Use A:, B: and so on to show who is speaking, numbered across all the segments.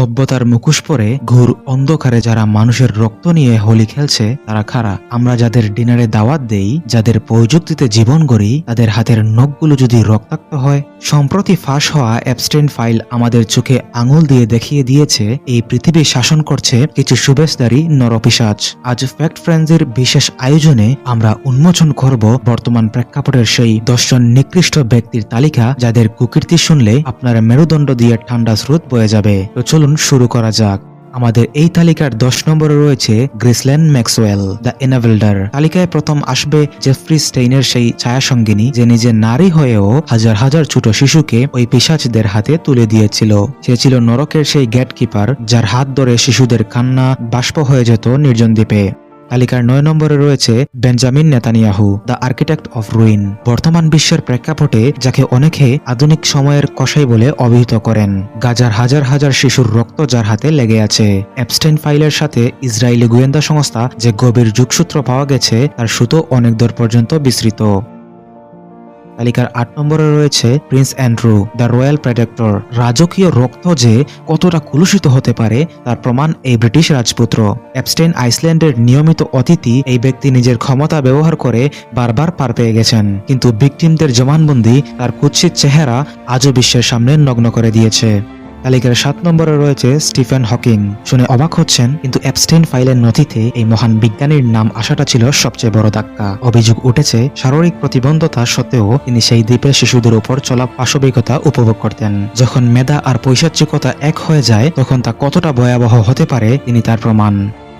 A: সভ্যতার মুখোশ পরে ঘুর অন্ধকারে যারা মানুষের রক্ত নিয়ে হোলি খেলছে, তারা খারা। আমরা যাদের ডিনারে দাওয়াত দেই, যাদের প্রযুক্তিতে জীবন গড়ি, তাদের হাতের নখগুলো যদি রক্তাক্ত হয়, সম্প্রতি ফাঁস হওয়া অ্যাবস্টেন ফাইল আমাদের চোখে আঙুল দিয়ে দেখিয়ে দিয়েছে, এই পৃথিবী শাসন করছে কিছু সুবেশদারি নরপিসাচ আজ ফ্যাক্ট ফ্রেন্ডসের বিশেষ আয়োজনে আমরা উন্মোচন করব বর্তমান প্রেক্ষাপটের সেই দশজন নিকৃষ্ট ব্যক্তির তালিকা, যাদের কুকীর্তি শুনলে আপনার মেরুদণ্ড দিয়ে ঠান্ডা স্রোত বয়ে যাবে। তো চলুন শুরু করা যাক। আমাদের এই তালিকার দশ নম্বরে রয়েছে গ্রিসল্যান্ড ম্যাক্সওয়েল, দ্য এনাভেল্ডার তালিকায় প্রথম আসবে জেফ্রি স্টেইনের সেই ছায়াসঙ্গিনী, যে নিজে নারী হয়েও হাজার হাজার ছোট শিশুকে ওই পিসাচদের হাতে তুলে দিয়েছিল। সে ছিল নরকের সেই গেটকিপার, যার হাত ধরে শিশুদের কান্না, বাষ্প হয়ে যেত নির্জন দ্বীপে। তালিকার নয় নম্বরে রয়েছে Benjamin Netanyahu, the architect of ruin. বর্তমান বিশ্বের প্রেক্ষাপটে যাকে অনেকে আধুনিক সময়ের কষাই বলে অভিহিত করেন। গাজার হাজার হাজার শিশুর রক্ত যার হাতে লেগে আছে। অ্যাবস্টেন ফাইলের সাথে ইসরায়েলি গোয়েন্দা সংস্থা যে গভীর যুগসূত্র পাওয়া গেছে, তার সুতো অনেক দূর পর্যন্ত বিস্তৃত। তালিকার আট নম্বরে রয়েছে Prince Andrew, the royal predator. রাজকীয় রক্ত যে কতটা কুলুষিত হতে পারে, তার প্রমাণ এই ব্রিটিশ রাজপুত্র। অ্যাপস্টেন আইসল্যান্ডের নিয়মিত অতিথি এই ব্যক্তি নিজের ক্ষমতা ব্যবহার করে বারবার পার পেয়ে গেছেন। কিন্তু ভিকটিমদের জমানবন্দি তার কুৎসিত চেহারা আজও বিশ্বের সামনে নগ্ন করে দিয়েছে। তালিকার সাত নম্বরে রয়েছে স্টিফেন হকিং। শুনে অবাক হচ্ছেন, কিন্তু অ্যাবস্টেন ফাইলের নথিতে এই মহান বিজ্ঞানীর নাম আসাটা ছিল সবচেয়ে বড় ধাক্কা। অভিযোগ উঠেছে, শারীরিক প্রতিবন্ধতা সত্ত্বেও তিনি সেই দ্বীপের শিশুদের উপর চলা পাশবিকতা উপভোগ করতেন। যখন মেধা আর পৈশাচিকতা এক হয়ে যায়, তখন তা কতটা ভয়াবহ হতে পারে তিনি তার প্রমাণ।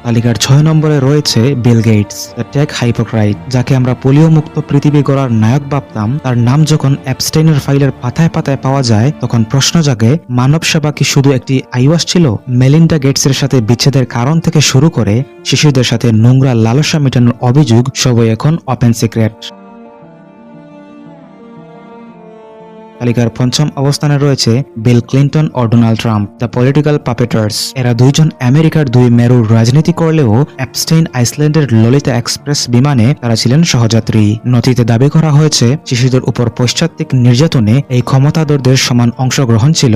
A: তালিকার ছয় নম্বরে রয়েছে Bill Gates the tech hypocrite, যাকে আমরা পোলিও মুক্ত পৃথিবী গড়ার নায়ক ভাবতাম। তার নাম যখন অ্যাবস্টেইনের ফাইলের পাতায় পাতায় পাওয়া যায়, তখন প্রশ্ন জাগে, মানব সেবা কি শুধু একটি আইওয়াস ছিল? মেলিন্ডা গেটসের সাথে বিচ্ছেদের কারণ থেকে শুরু করে শিশুদের সাথে নোংরা লালসা মেটানোর অভিযোগ সবই এখন ওপেন সিক্রেট তালিকার পঞ্চম অবস্থানে রয়েছে Bill Clinton O Donald Trump, the political puppeteers. এরা দুইজন আমেরিকার দুই মেরুর রাজনীতি করলেও অ্যাপস্টেইন আইসল্যান্ডের ললিতা এক্সপ্রেস বিমানে তারা ছিলেন সহযাত্রী। নথিতে দাবি করা হয়েছে, শিশুদের উপর পশ্চাত্তিক নির্যাতনে এই ক্ষমতাধরদের সমান অংশগ্রহণ ছিল।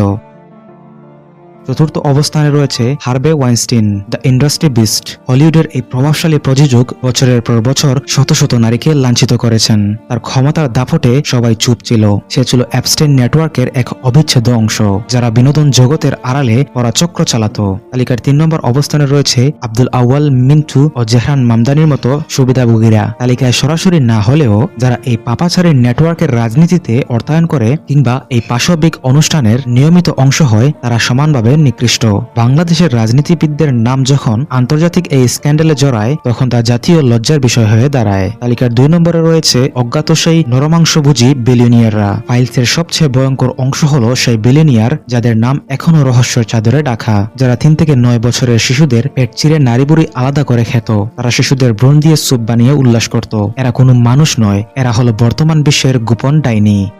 A: চতুর্থ অবস্থানে রয়েছে Harvey Weinstein, the industry beast. হলিউডের এই প্রভাবশালী প্রযোজক বছরের পর বছর শত শত নারীকে লাঞ্ছিত করেছেন। তার ক্ষমতার দাপটে সবাই চুপ ছিল। সে ছিল অ্যাবস্টেন নেটওয়ার্কের এক অবিচ্ছেদ্য অংশ, যারা বিনোদন জগতের আড়ালে পরাচক্র চালাত। তালিকার তিন নম্বর অবস্থানে রয়েছে আব্দুল আউয়াল, মিন্টু ও জেহরান মামদানির মতো সুবিধাভোগীরা। তালিকায় সরাসরি না হলেও যারা এই পাপাচারের নেটওয়ার্কের রাজনীতিতে অর্থায়ন করে কিংবা এই পাশবিক অনুষ্ঠানের নিয়মিত অংশ হয়, তারা সমানভাবে নিকৃষ্ট। বাংলাদেশের রাজনীতিবিদদের নাম যখন আন্তর্জাতিক এই স্ক্যান্ডেলে জড়ায়, তখন তা জাতীয় লজ্জার বিষয় হয়ে দাঁড়ায়। তালিকার দুই নম্বরে রয়েছে অজ্ঞাত সেই নরমাংসভুজি বিলিয়নিয়াররা। ফাইলসের সবচেয়ে ভয়ঙ্কর অংশ হলো সেই বিলিয়নিয়ার, যাদের নাম এখনও রহস্যের চাদরে ডাকা যারা তিন থেকে নয় বছরের শিশুদের পেট চিরে নারীবুড়ি আলাদা করে খেত। তারা শিশুদের ব্রণ দিয়ে স্যুপ বানিয়ে উল্লাস করত। এরা কোনো মানুষ নয়, এরা হলো বর্তমান বিশ্বের গোপন ডাইনি।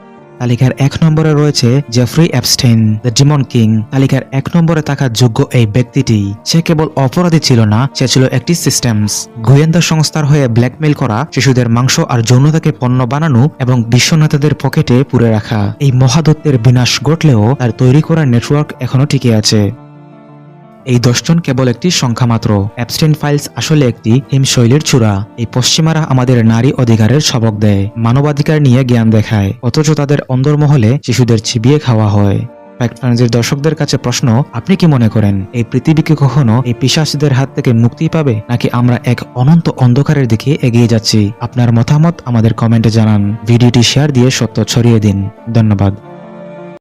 A: তালিকার এক নম্বরে রয়েছে Jeffrey Epstein the demon king তালিকার এক নম্বরে থাকার যোগ্য এই ব্যক্তিটি, সে কেবল অপরাধী ছিল না, সে ছিল একটি সিস্টেমস গোয়েন্দা সংস্থার হয়ে ব্ল্যাকমেল করা, শিশুদের মাংস আর যৌনতাকে পণ্য বানানো এবং বিশ্বনেতাদের পকেটে পুরে রাখা। এই মহাদত্তের বিনাশ ঘটলেও তার তৈরি করা নেটওয়ার্ক এখনও টিকে আছে। এই দশজন কেবল একটি সংখ্যা মাত্র। অ্যাবস্টেন্ট ফাইলস আসলে একটি হিমশৈলীর চূড়া। এই পশ্চিমারা আমাদের নারী অধিকারের সবক দেয়, মানবাধিকার নিয়ে জ্ঞান দেখায়, অথচ তাদের অন্দরমহলে শিশুদের চিবিয়ে খাওয়া হয়। ফ্যাক্ট দর্শকদের কাছে প্রশ্ন, আপনি কি মনে করেন, এই পৃথিবী কি কখনো এই পিশাচীদের হাত থেকে মুক্তি পাবে, নাকি আমরা এক অনন্ত অন্ধকারের দিকে এগিয়ে যাচ্ছি? আপনার মতামত আমাদের কমেন্টে জানান। ভিডিওটি শেয়ার দিয়ে সত্য ছড়িয়ে দিন। ধন্যবাদ।